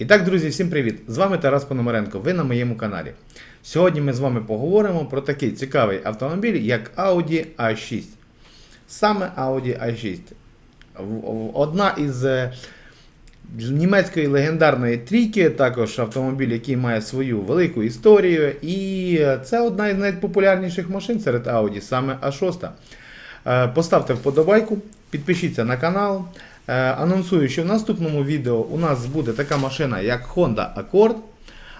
І так, друзі, всім привіт! З вами Тарас Пономаренко. Ви на моєму каналі. Сьогодні ми з вами поговоримо про такий цікавий автомобіль, як Audi A6. Саме Audi A6. В- в- Одна із е, німецької легендарної трійки, також автомобіль, який має свою велику історію. І це одна із найпопулярніших машин серед Audi, саме A6. Е, Поставте вподобайку, підпишіться на канал. Е, Анонсую, що в наступному відео у нас буде така машина, як Honda Accord.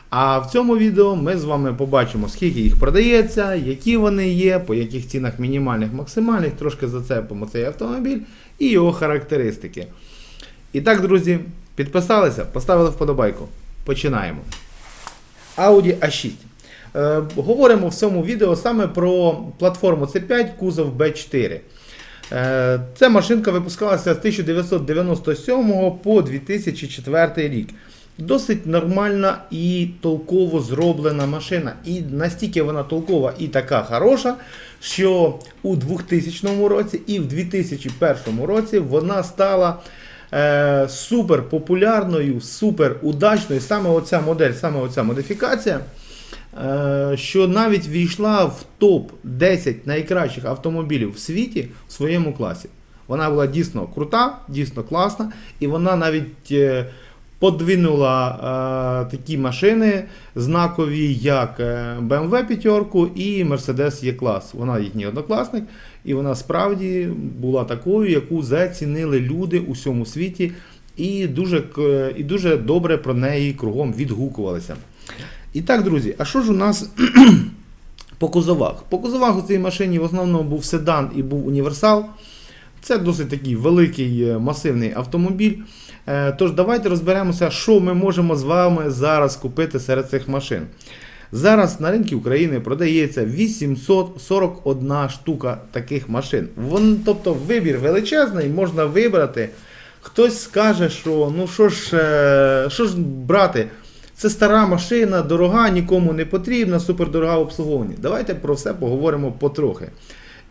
А в цьому відео ми з вами побачимо, скільки їх продається, які вони є, по яких цінах мінімальних, максимальних, трошки зацепимо цей автомобіль і його характеристики. І так, друзі, підписалися, поставили вподобайку. Починаємо. Audi A6. Е, говоримо в цьому відео саме про платформу C5 кузов B4. Е, Ця машинка випускалася з 1997 по 2004 рік. Досить нормальна і толково зроблена машина. І настільки вона толкова і така хороша, що у 2000 році і в 2001 році вона стала е, супер популярною, супер удачною. Саме оця модель, саме оця модифікація що навіть війшла в топ-10 найкращих автомобілів в світі в своєму класі. Вона була дійсно крута, дійсно класна, і вона навіть е, подвинула е, такі машини знакові, як е, BMW 5 і Mercedes E-клас. Вона їхній однокласник, і вона справді була такою, яку зацінили люди у всьому світі, і дуже, і дуже добре про неї кругом відгукувалися. І так, друзі, а що ж у нас по кузовах? По кузовах у цій машині в основному був седан і був універсал. Це досить такий великий е, масивний автомобіль. Е, Тож давайте розберемося, що ми можемо з вами зараз купити серед цих машин. Зараз на ринку України продається 841 штука таких машин. Вон, тобто вибір величезний, можна вибрати. Хтось скаже, що ну що ж, е, що ж брати? Це стара машина, дорога, нікому не потрібна, супердорога в обслуговуванні. Давайте про все поговоримо потрохи.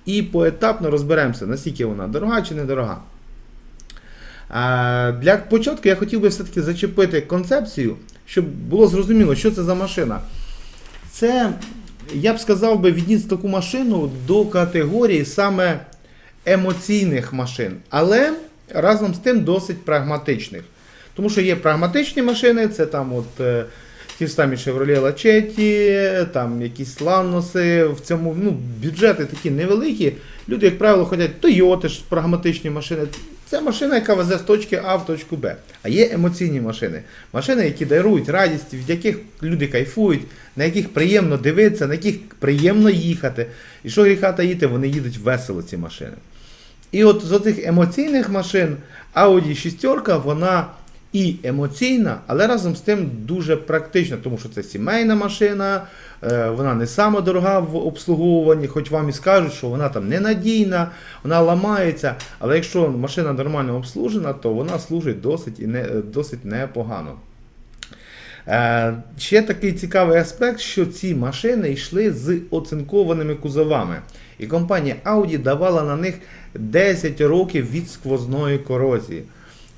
І поетапно розберемося, наскільки вона дорога чи недорога. Для початку я хотів би все-таки зачепити концепцію, щоб було зрозуміло, що це за машина. Це, я б сказав би, відніс таку машину до категорії саме емоційних машин, але разом з тим досить прагматичних. Тому що є прагматичні машини, це там от е, ті ж самі Chevrolet Lachetti, там якісь Lanos, в цьому ну, бюджети такі невеликі. Люди, як правило, ходять Toyota ж прагматичні машини. Це машина, яка везе з точки А в точку Б. А є емоційні машини. Машини, які дарують радість, від яких люди кайфують, на яких приємно дивитися, на яких приємно їхати. І що гріха таїти, вони їдуть весело ці машини. І от з оцих емоційних машин Audi 6 вона і емоційна, але разом з тим дуже практична, тому що це сімейна машина, е, вона не сама дорога в обслуговуванні, хоч вам і скажуть, що вона там ненадійна, вона ламається. Але якщо машина нормально обслужена, то вона служить досить і не, досить непогано. Е, Ще такий цікавий аспект, що ці машини йшли з оцинкованими кузовами. І компанія Audi давала на них 10 років від сквозної корозії.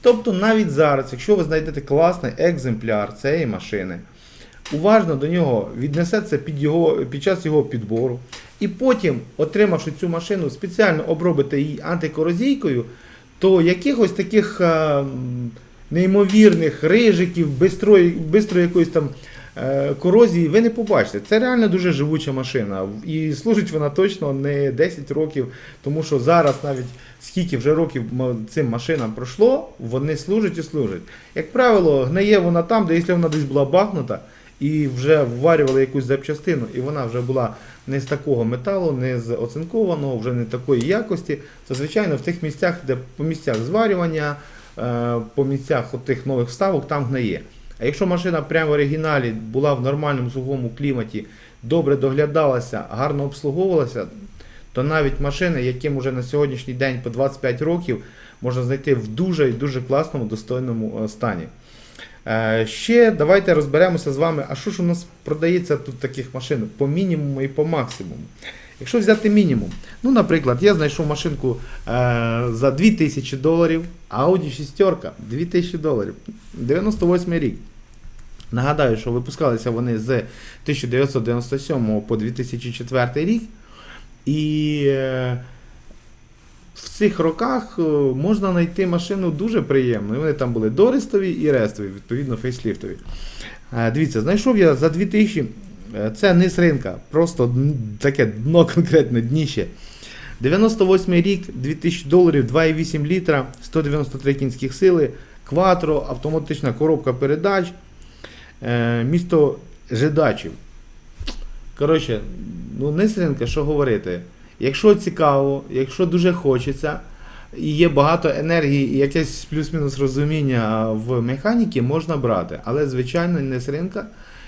Тобто навіть зараз, якщо ви знайдете класний екземпляр цієї машини, уважно до нього віднесеться під, його, під час його підбору, і потім, отримавши цю машину, спеціально обробите її антикорозійкою, то якихось таких а, неймовірних рижиків, бистрої, бистро якоїсь там корозії ви не побачите. Це реально дуже живуча машина. І служить вона точно не 10 років, тому що зараз навіть скільки вже років цим машинам пройшло, вони служать і служать. Як правило, гниє вона там, де якщо вона десь була бахнута, і вже вварювали якусь запчастину, і вона вже була не з такого металу, не з оцинкованого, вже не такої якості. То, звичайно, в тих місцях, де по місцях зварювання, е, по місцях тих нових вставок, там гниє. А якщо машина прямо в оригіналі була в нормальному сухому кліматі, добре доглядалася, гарно обслуговувалася, то навіть машини, яким уже на сьогоднішній день по 25 років, можна знайти в дуже і дуже класному, достойному е, стані. Е, Ще давайте розберемося з вами, а що ж у нас продається тут таких машин по мінімуму і по максимуму. Якщо взяти мінімум, ну, наприклад, я знайшов машинку е, за 2000 доларів, Audi 6, 2000 доларів, 98 рік. Нагадаю, що випускалися вони з 1997 по 2004 рік. І е, в цих роках е, можна знайти машину дуже приємну. Вони там були дористові і рестові, відповідно, фейсліфтові. Е, Дивіться, знайшов я за 2000. е, Це низ ринка, просто таке дно конкретне дніще. 98 рік, 2000 доларів, 2,8 літра, 193 кінських сили, кватро, автоматична коробка передач, місто Жидачів. Коротше, ну не ринка, що говорити. Якщо цікаво, якщо дуже хочеться, і є багато енергії і якесь плюс-мінус розуміння в механіки, можна брати. Але, звичайно, не з ринка.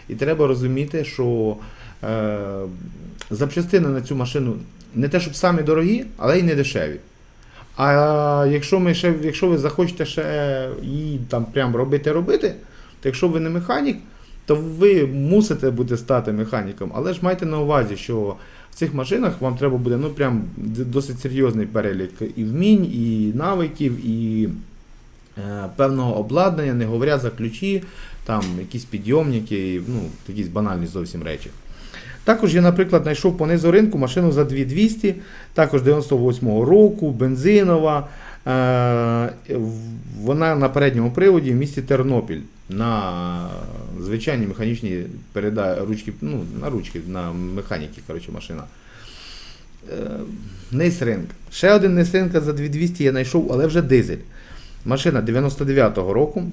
І треба розуміти, що е, запчастини на цю машину не те, щоб самі дорогі, але й не дешеві. А якщо, ми ще, якщо ви захочете ще її там прям робити робити, то якщо ви не механік, то ви мусите бути стати механіком. Але ж майте на увазі, що в цих машинах вам треба буде ну, прям досить серйозний перелік і вмінь, і навиків, і е, певного обладнання, не говоря за ключі, там якісь підйомники, ну, якісь банальні зовсім речі. Також я, наприклад, знайшов по низу ринку машину за 2200, також 98-го року, бензинова. Е, вона на передньому приводі в місті Тернопіль на звичайній механічній переда... ручки, ну, на ручки, на механіки, коротше, машина. Е, Нейсринг. Ще один нейсринг за 2200 я знайшов, але вже дизель. Машина 99-го року,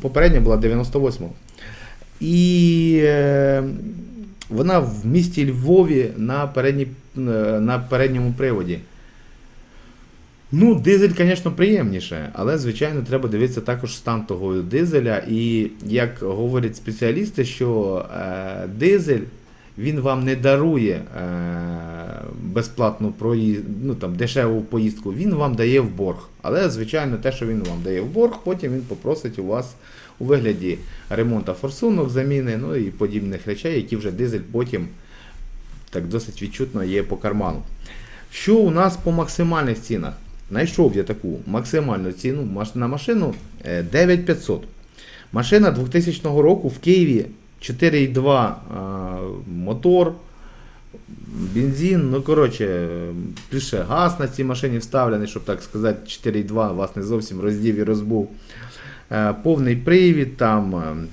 попередня була 98-го. І е, вона в місті Львові на, передній, е, на передньому приводі. Ну, дизель, звісно, приємніше, але, звичайно, треба дивитися також стан того дизеля. І як говорять спеціалісти, що е, дизель він вам не дарує е, безплатну проїзд, ну, там, дешеву поїздку, він вам дає в борг. Але, звичайно, те, що він вам дає в борг, потім він попросить у вас у вигляді ремонту форсунок, заміни, ну і подібних речей, які вже дизель потім так досить відчутно є по карману. Що у нас по максимальних цінах? Знайшов я таку максимальну ціну на машину е, 9500. Машина 2000 року в Києві 4,2 а, мотор, бензин, ну коротше, ще газ на цій машині вставлений, щоб так сказати, 4,2 вас не зовсім роздів і розбув. Е, Повний привід там. е,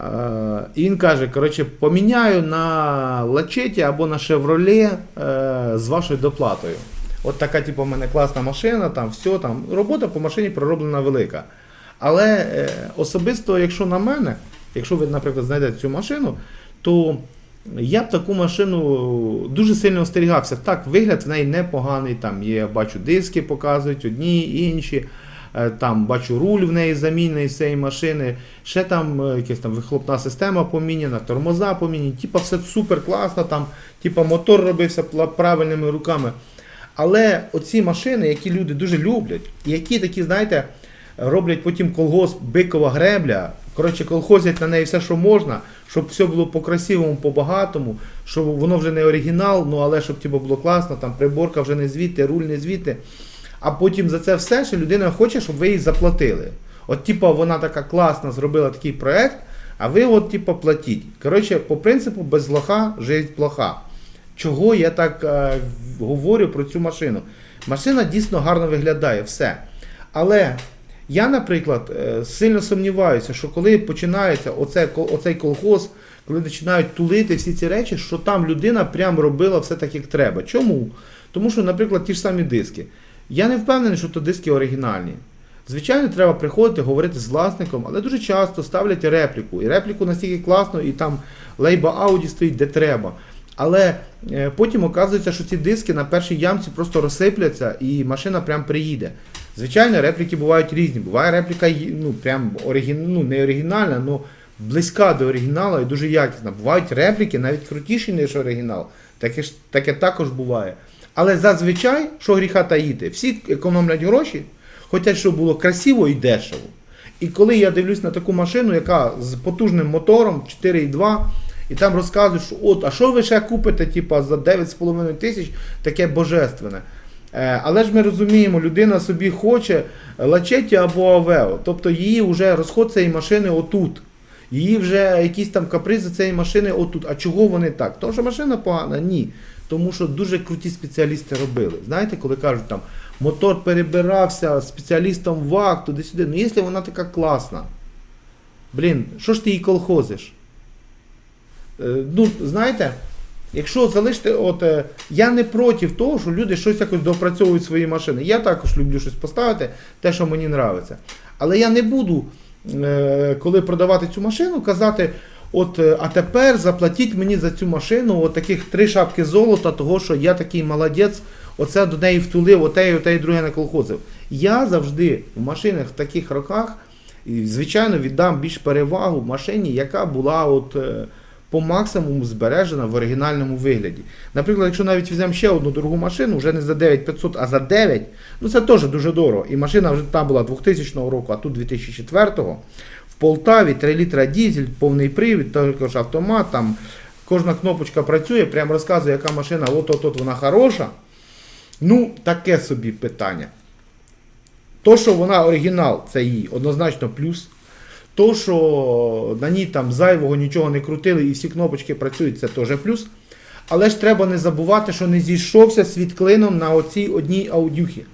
Е, І він каже, коротше, поміняю на лачеті або на шевроле е, з вашою доплатою. От така, типу, в мене класна машина, там все, там робота по машині пророблена велика. Але е, особисто, якщо на мене, якщо ви, наприклад, знайдете цю машину, то я б таку машину дуже сильно остерігався. Так, вигляд в неї непоганий. Там є, бачу, диски показують, одні, інші. Е, Там бачу руль в неї замінений з цієї машини. Ще там е, якась там вихлопна система поміняна, тормоза поміняні. Типа все супер класно, там, типа мотор робився правильними руками. Але оці машини, які люди дуже люблять, і які такі, знаєте, роблять потім колгосп бикова гребля. Коротше, колхозять на неї все, що можна, щоб все було по-красивому, по-багатому, щоб воно вже не оригінал, ну але щоб типу, було класно, там приборка вже не звідти, руль не звідти. А потім за це все ще людина хоче, щоб ви їй заплатили. От, типу, вона така класна зробила такий проект, а ви от, типу, платіть. Коротше, по принципу, без лоха жизнь плоха. Чого я так е, говорю про цю машину? Машина дійсно гарно виглядає, все. Але я, наприклад, е, сильно сумніваюся, що коли починається оце, оцей колхоз, коли починають тулити всі ці речі, що там людина прям робила все так, як треба. Чому? Тому що, наприклад, ті ж самі диски. Я не впевнений, що то диски оригінальні. Звичайно, треба приходити, говорити з власником, але дуже часто ставлять репліку. І репліку настільки класно, і там лейба Audi стоїть де треба. Але е, потім оказується, що ці диски на першій ямці просто розсипляться і машина прям приїде. Звичайно, репліки бувають різні. Буває репліка ну, прям оригін... ну, не оригінальна, але близька до оригіналу і дуже якісна. Бувають репліки навіть крутіші, ніж оригінал. Таке, ж, таке також буває. Але зазвичай, що гріха таїти, всі економлять гроші, хочуть, щоб було красиво і дешево. І коли я дивлюсь на таку машину, яка з потужним мотором 4,2, і там розказують, що от, а що ви ще купите, типа, за 9,5 тисяч таке божественне. Е, але ж ми розуміємо, людина собі хоче лачеті або Авео. Тобто її вже розход цієї машини отут. Її вже якісь там капризи цієї машини отут. А чого вони так? Тому що машина погана? Ні. Тому що дуже круті спеціалісти робили. Знаєте, коли кажуть там мотор перебирався спеціалістом ВАК, туди-сюди. Ну, якщо вона така класна, блін, що ж ти її колхозиш? Е, ну, знаєте, якщо залишити, от е, я не проти того, що люди щось якось доопрацьовують свої машини. Я також люблю щось поставити, те, що мені подобається. Але я не буду, е, коли продавати цю машину, казати. От, а тепер заплатіть мені за цю машину от таких три шапки золота, того що я такий молодець, оце до неї втулив, оте і оте і друге наколхозив. Я завжди в машинах в таких роках, звичайно, віддам більш перевагу машині, яка була от, по максимуму збережена в оригінальному вигляді. Наприклад, якщо навіть візьмемо ще одну дорогу машину, вже не за 9500, а за 9, ну це теж дуже дорого. І машина вже там була 2000 року, а тут 2004 в Полтаві 3 літра дізель, повний привід, також автомат, там кожна кнопочка працює, прямо розказує, яка машина, от-от-от вона хороша. Ну, таке собі питання. То, що вона оригінал, це їй однозначно плюс. То, що на ній там зайвого нічого не крутили і всі кнопочки працюють, це теж плюс. Але ж треба не забувати, що не зійшовся світ клином на оцій одній аудюхі.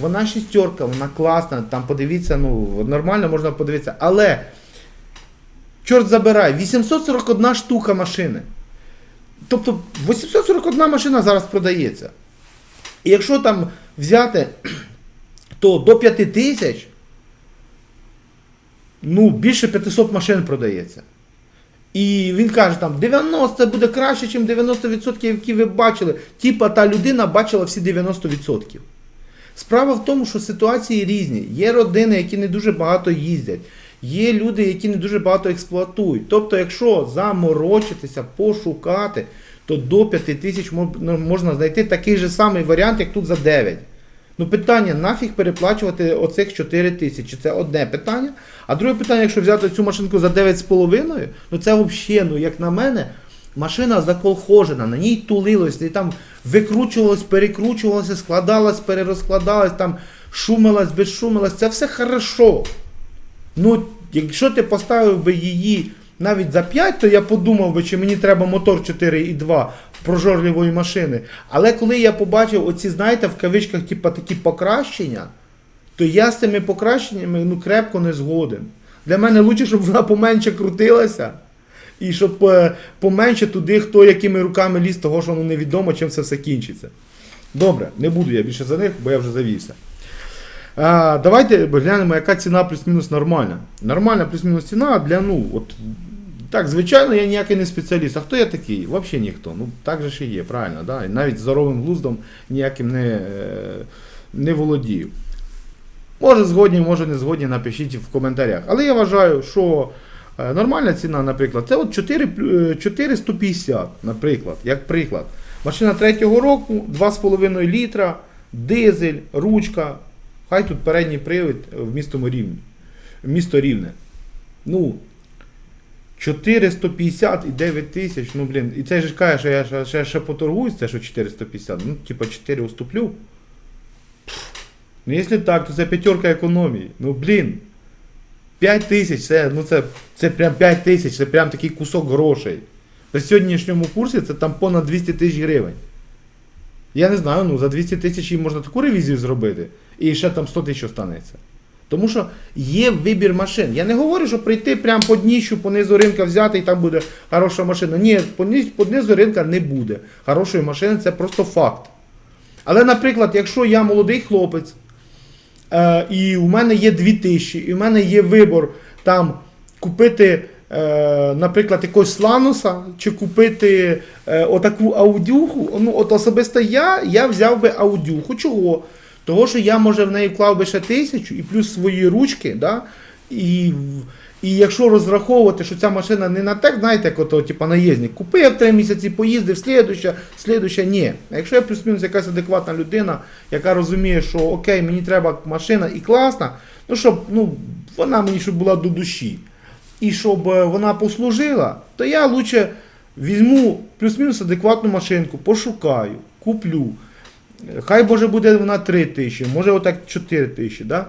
Вона шістерка, вона класна, там подивіться, ну, нормально можна подивитися. Але, чорт забирай, 841 штука машини. Тобто 841 машина зараз продається. І якщо там взяти, то до 5 тисяч, ну, більше 500 машин продається. І він каже, там 90 буде краще, ніж 90%, які ви бачили. Типа та людина бачила всі 90%. Справа в тому, що ситуації різні. Є родини, які не дуже багато їздять. Є люди, які не дуже багато експлуатують. Тобто, якщо заморочитися, пошукати, то до 5 тисяч ну, можна знайти такий же самий варіант, як тут за 9. Ну питання, нафіг переплачувати оцих 4 тисячі. Це одне питання. А друге питання, якщо взяти цю машинку за 9,5, ну це взагалі, ну як на мене, машина заколхожена, на ній тулилось, і там викручувалось, перекручувалося, складалось, перерозкладалось, там шумилось, безшумилось, це все хорошо. Ну, якщо ти поставив би її навіть за 5, то я подумав би, чи мені треба мотор 4,2 прожорливої машини. Але коли я побачив оці, знаєте, в кавичках, типа такі покращення, то я з цими покращеннями ну, крепко не згоден. Для мене краще, щоб вона поменше крутилася. І щоб е, поменше туди, хто якими руками ліз, того, що ну, невідомо, чим це все кінчиться. Добре, не буду я більше за них, бо я вже завівся. А, давайте глянемо, яка ціна плюс-мінус нормальна. Нормальна плюс-мінус ціна для, ну, от, так, звичайно, я ніякий не спеціаліст. А хто я такий? Взагалі ніхто. Ну, так же ж і є, правильно, да? І навіть здоровим глуздом ніяким не, е, не володію. Може згодні, може не згодні, напишіть в коментарях. Але я вважаю, що е, нормальна ціна, наприклад, це от 4, е, 450, наприклад, як приклад. Машина третього року, 2,5 літра, дизель, ручка. Хай тут передній привід в місто Рівне. Місто Рівне. Ну, 450 і 9 тисяч, ну блін, і це ж каже, що я ще, ще, ще поторгуюсь, це що 450, ну, типа 4 уступлю. Ну, якщо так, то це п'ятерка економії. Ну, блін. 5 тисяч, це, ну, це, це прям 5 тисяч, це прям такий кусок грошей. При сьогоднішньому курсі це там понад 200 тисяч гривень. Я не знаю, ну за 200 тисяч їм можна таку ревізію зробити, і ще там 100 тисяч останеться. Тому що є вибір машин. Я не говорю, що прийти прямо по дніщу, по низу ринка взяти і там буде хороша машина. Ні, по низ- по низу ринка не буде. Хорошої машини це просто факт. Але, наприклад, якщо я молодий хлопець, е, і у мене є 2000, і в мене є вибор там купити, е, наприклад, якогось Слануса, чи купити е, отаку аудюху, ну, от особисто я, я взяв би аудюху. Чого? Того, що я, може, в неї вклав би ще тисячу і плюс свої ручки, да? і, і якщо розраховувати, що ця машина не на так, знаєте, як ото, типа наїзник, купив три місяці, поїздив, слідуща, слідуща, ні. А якщо я плюс-мінус якась адекватна людина, яка розуміє, що окей, мені треба машина і класна, ну щоб ну, вона мені щоб була до душі. І щоб е, вона послужила, то я лучше візьму плюс-мінус адекватну машинку, пошукаю, куплю. Хай Боже буде вона 3 тисячі, може отак 4 тисячі. Да?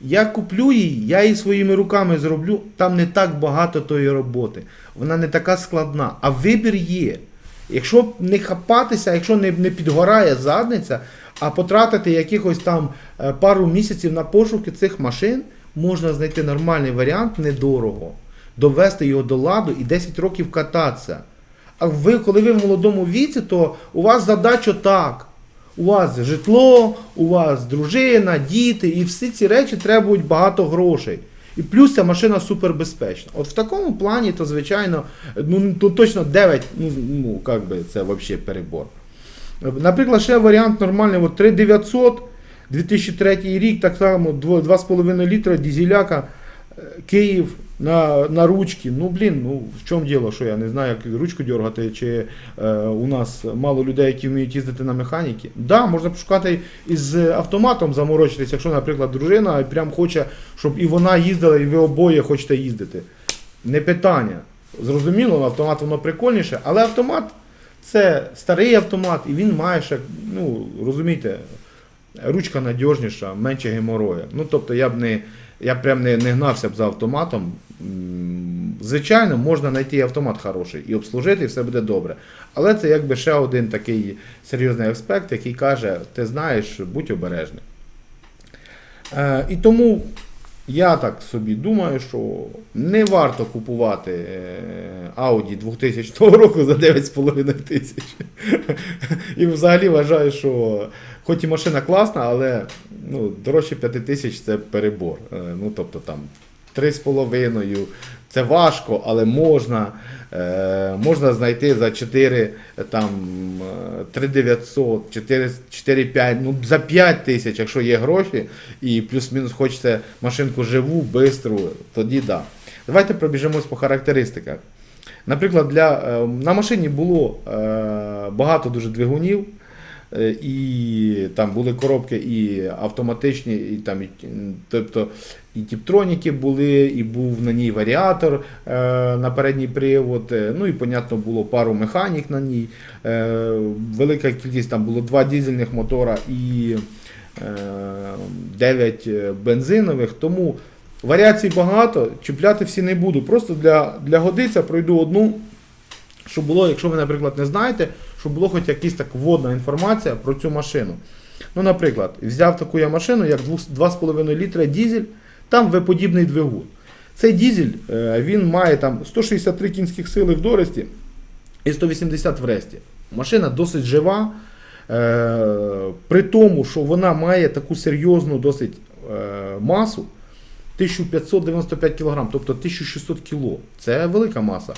Я куплю її, я її своїми руками зроблю. Там не так багато тої роботи. Вона не така складна. А вибір є. Якщо не хапатися, якщо не, не підгорає задниця, а потратити якихось там е, пару місяців на пошуки цих машин, можна знайти нормальний варіант недорого, довести його до ладу і 10 років кататися. А ви, коли ви в молодому віці, то у вас задача так. У вас житло, у вас дружина, діти, і всі ці речі требують багато грошей. І плюс ця машина супербезпечна. От в такому плані, то звичайно, ну то точно 9, ну, ну як би це взагалі перебор. Наприклад, ще варіант нормальний, от 3900, 2003 рік, так само 2,5 літра дізеляка, Київ на, на ручки. Ну, блін, ну в чому діло, що я не знаю, як ручку дергати, чи е, у нас мало людей, які вміють їздити на механіки. Да, можна пошукати із автоматом заморочитися, якщо, наприклад, дружина прям хоче, щоб і вона їздила, і ви обоє хочете їздити. Не питання. Зрозуміло, автомат воно прикольніше, але автомат це старий автомат, і він має ще, ну, розумієте, ручка надіжніша, менше геморою. Ну, тобто я б не, я прям не, не гнався б за автоматом. Звичайно, можна знайти автомат хороший і обслужити, і все буде добре. Але це якби ще один такий серйозний аспект, який каже, ти знаєш, будь обережний. Е, і тому я так собі думаю, що не варто купувати е, Audi 2000 року за 9,5 тисяч. І взагалі вважаю, що хоч і машина класна, але ну, дорожче 5 тисяч це перебор. Е, Ну, тобто там 3,5 це важко, але можна. Е, можна знайти за 4, там, е, 3900, 4, 4-5, ну за 5 тисяч, якщо є гроші, і плюс-мінус хочеться машинку живу, бистру, тоді да. Давайте пробіжимось по характеристиках. Наприклад, для, е, на машині було багато дуже двигунів. Е, І там були коробки і автоматичні, і там, і, тобто і тіптроніки були, і був на ній варіатор е, на передній привод. е, Ну і, понятно, було пару механік на ній. Е, велика кількість там було два дизельних мотора і е, 9 бензинових. Тому варіацій багато, чіпляти всі не буду. Просто для, для годиця пройду одну. Щоб було, якщо ви, наприклад, не знаєте, щоб було хоч якась так вводна інформація про цю машину. Ну, наприклад, взяв таку я машину, як 2,5 літра дізель, там V-подібний двигун. Цей дізель е, він має там 163 кінських сили в дорості і 180 в ресті. Машина досить жива, е, при тому, що вона має таку серйозну досить е, масу 1595 кг, тобто 1600 кг. Це велика маса.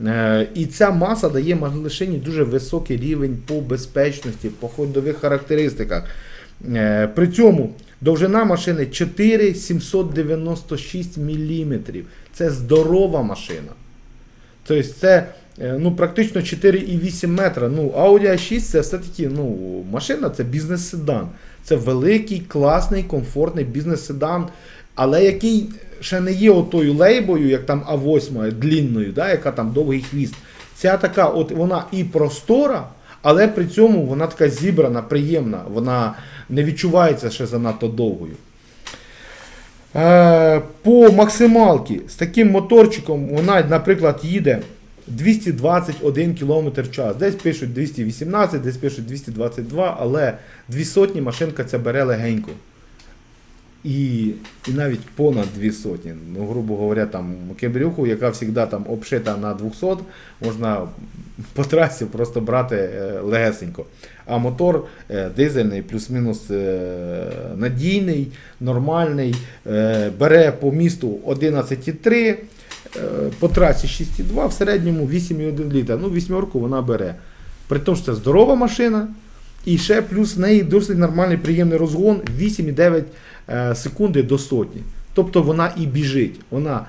Е, І ця маса дає машині дуже високий рівень по безпечності, по ходових характеристиках. Е, При цьому довжина машини 4,796 мм. Це здорова машина. Тобто це е, ну, практично 4,8 метра. Ну, Audi A6 це все-таки ну, машина, це бізнес-седан. Це великий, класний, комфортний бізнес-седан, але який ще не є отою лейбою, як там А8 длінною, да, яка там довгий хвіст. Ця така, от вона і простора, але при цьому вона така зібрана, приємна, вона не відчувається ще занадто довгою. Е, по максималці з таким моторчиком вона, наприклад, їде 221 км в час. Десь пишуть 218, десь пишуть 222, але 2 сотні машинка ця бере легенько. І, і навіть понад 2 сотні. Ну, грубо говоря, там кебрюху, яка завжди там обшита на 200, можна по трасі просто брати е, легесенько. А мотор е, дизельний, плюс-мінус е, надійний, нормальний, бере по місту 11,3, е, по трасі 6,2, в середньому 8,1 літра. Ну, вісьмерку вона бере. При тому, що це здорова машина. І ще плюс в неї досить нормальний приємний розгон 8,9 е, секунди до сотні. Тобто вона і біжить. Вона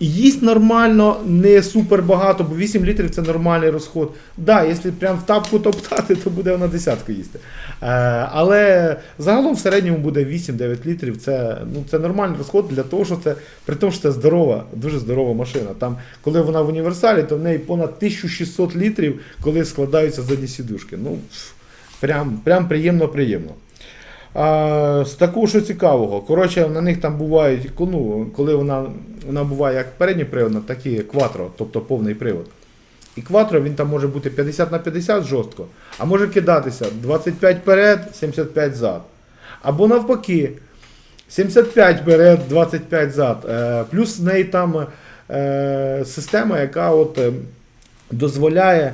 їсть нормально, не супер багато, бо 8 літрів це нормальний розход. Да, якщо прям в тапку топтати, то буде вона десятку їсти. Е, але загалом в середньому буде 8-9 літрів. Це, ну, це нормальний розход для того, що це при тому, що це здорова, дуже здорова машина. Там, коли вона в універсалі, то в неї понад 1600 літрів, коли складаються задні сідушки. Ну, Прям, прям приємно-приємно. А, з такого, що цікавого. Коротше, на них там бувають, ну, коли вона, вона буває як передньоприводна, так і кватро, тобто повний привод. І кватро він там може бути 50 на 50 жорстко, а може кидатися 25 вперед, 75 зад. Або навпаки, 75 вперед, 25 зад. Е, плюс в неї там е, система, яка от, е, дозволяє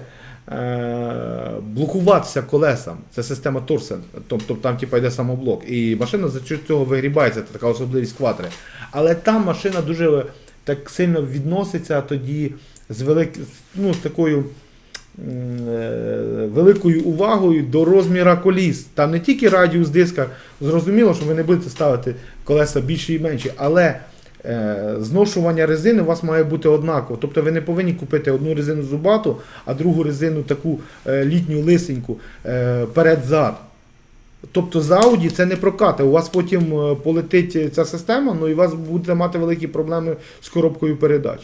блокуватися колесам. Це система Торсен. Тобто там типу, йде самоблок. І машина за цього вигрібається, це така особливість кватри. Але там машина дуже так сильно відноситься тоді з, велик... ну, з такою е, великою увагою до розміра коліс. Там не тільки радіус диска, зрозуміло, що ви не будете ставити колеса більші і менші, але е, зношування резини у вас має бути однаково. Тобто ви не повинні купити одну резину зубату, а другу резину таку е, літню лисеньку е, перед-зад. Тобто з Audi це не прокати. У вас потім е, полетить ця система, ну і у вас будете мати великі проблеми з коробкою передач.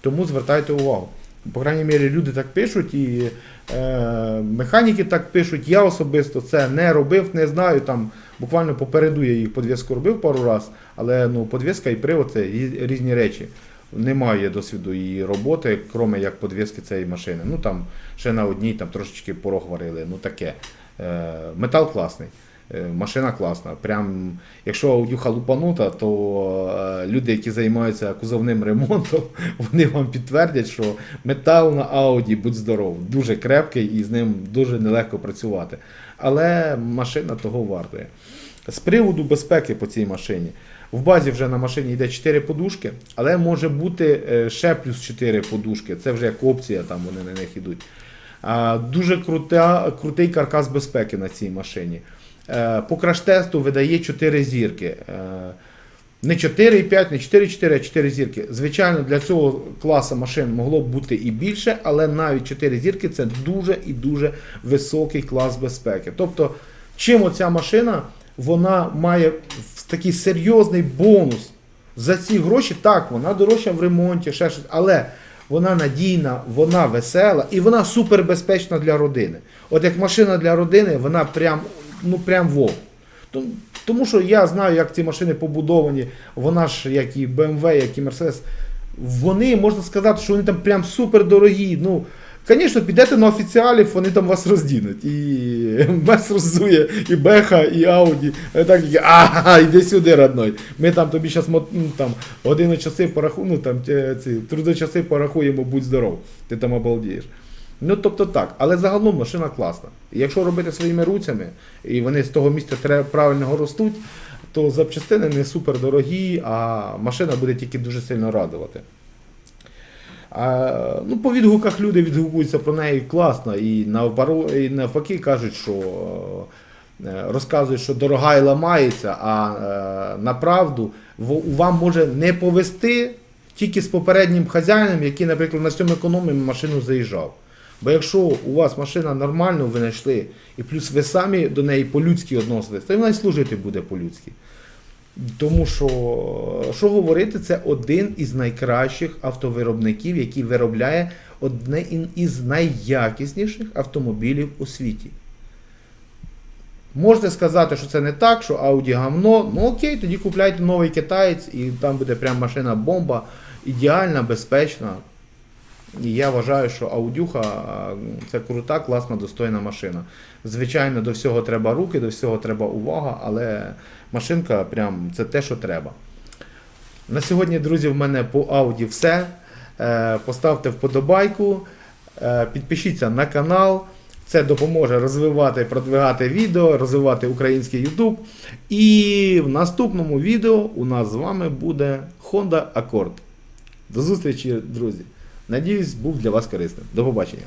Тому звертайте увагу. По крайній мірі, люди так пишуть, і е, механіки так пишуть. Я особисто це не робив, не знаю. Там буквально попереду я їх подвіску робив пару раз, але ну, подвіска і привод це різні речі. Немає досвіду її роботи, крім як подвіски цієї машини. Ну там ще на одній там трошечки порог варили, ну таке. Е, метал класний. Е, Машина класна. Прям, якщо аудюха лупанута, то е, люди, які займаються кузовним ремонтом, вони вам підтвердять, що метал на Ауді, будь здоров, дуже крепкий і з ним дуже нелегко працювати. Але машина того вартує. З приводу безпеки по цій машині. В базі вже на машині йде 4 подушки, але може бути е, ще плюс 4 подушки. Це вже як опція, там вони на них йдуть. Дуже крута, крутий каркас безпеки на цій машині. Е, По краш-тесту видає 4 зірки. Е, Не 4,5, не 4,4, а 4 зірки. Звичайно, для цього класу машин могло б бути і більше, але навіть 4 зірки це дуже і дуже високий клас безпеки. Тобто, чим оця машина вона має такий серйозний бонус за ці гроші. Так, вона дорожча в ремонті, ще щось, але вона надійна, вона весела і вона супербезпечна для родини. От як машина для родини, вона прям, ну прям вов. Тому, що я знаю, як ці машини побудовані, вона ж, як і BMW, як і Mercedes, вони, можна сказати, що вони там прям супер дорогі. Ну, Звісно, підете на офіціалів, вони там вас роздінуть. І Мерс роззує, і Беха, і Ауді. Вони так такі, ага, йди сюди, родной. Ми там тобі зараз там, години часи порахуємо, там ті- ці трудочаси порахуємо, будь здоров. Ти там обалдієш. Ну, тобто так, але загалом машина класна. Якщо робити своїми руцями, і вони з того місця правильного ростуть, то запчастини не супер дорогі, а машина буде тільки дуже сильно радувати. А, ну, по відгуках люди відгукуються про неї класно і і навпаки кажуть, що е, розказують, що дорога і ламається, а е, направду вам може не повести тільки з попереднім хазяїном, який, наприклад, на цьому економі машину заїжджав. Бо якщо у вас машина нормально, ви знайшли, і плюс ви самі до неї по-людськи відноситесь, то вона й служити буде по-людськи. Тому що, що говорити, це один із найкращих автовиробників, який виробляє одне із найякісніших автомобілів у світі. Можете сказати, що це не так, що Audi гамно. Ну окей, тоді купляйте новий китаєць, і там буде прям машина бомба, ідеальна, безпечна. І я вважаю, що Аудюха це крута, класна, достойна машина. Звичайно, до всього треба руки, до всього треба увага, але машинка прям це те, що треба. На сьогодні, друзі, в мене по Ауді все. Е, Поставте вподобайку, е, підпишіться на канал. Це допоможе розвивати, продвигати відео, розвивати український YouTube. І в наступному відео у нас з вами буде Honda Accord. До зустрічі, друзі! Надіюсь, був для вас корисним. До побачення.